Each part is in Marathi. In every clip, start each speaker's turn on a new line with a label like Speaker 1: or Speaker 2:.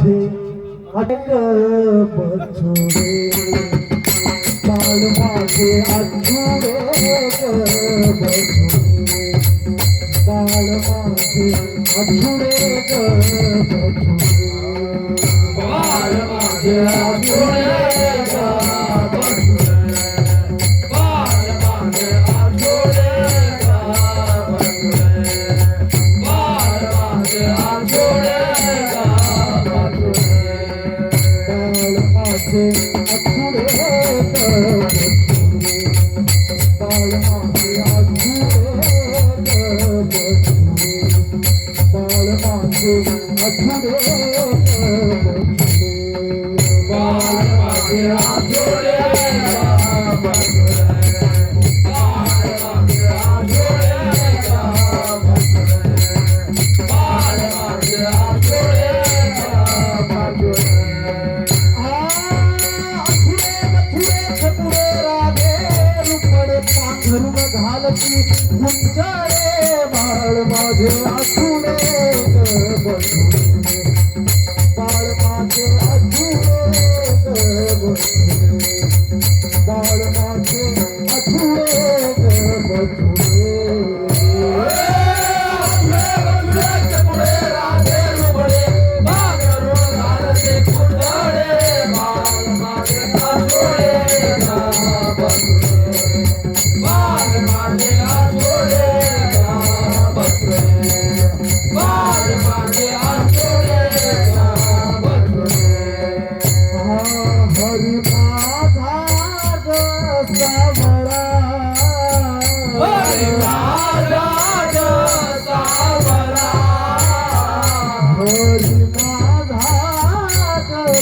Speaker 1: माझे अटकल बचुरे काल माझे अटकल बचुरे काल माझे अटकल बचुरे
Speaker 2: काल माझे अटकल
Speaker 1: Thank you.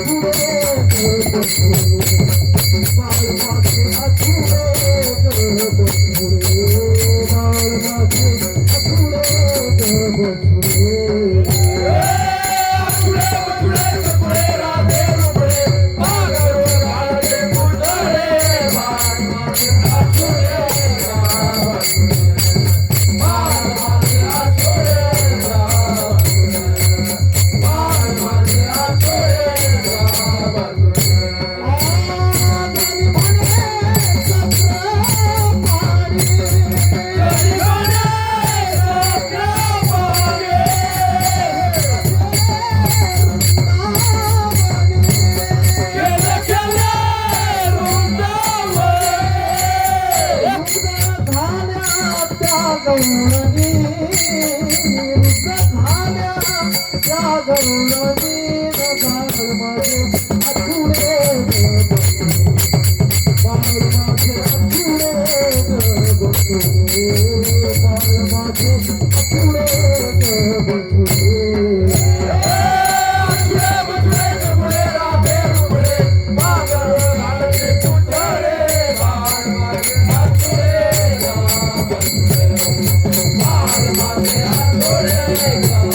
Speaker 1: Música Oh.
Speaker 2: Thank you.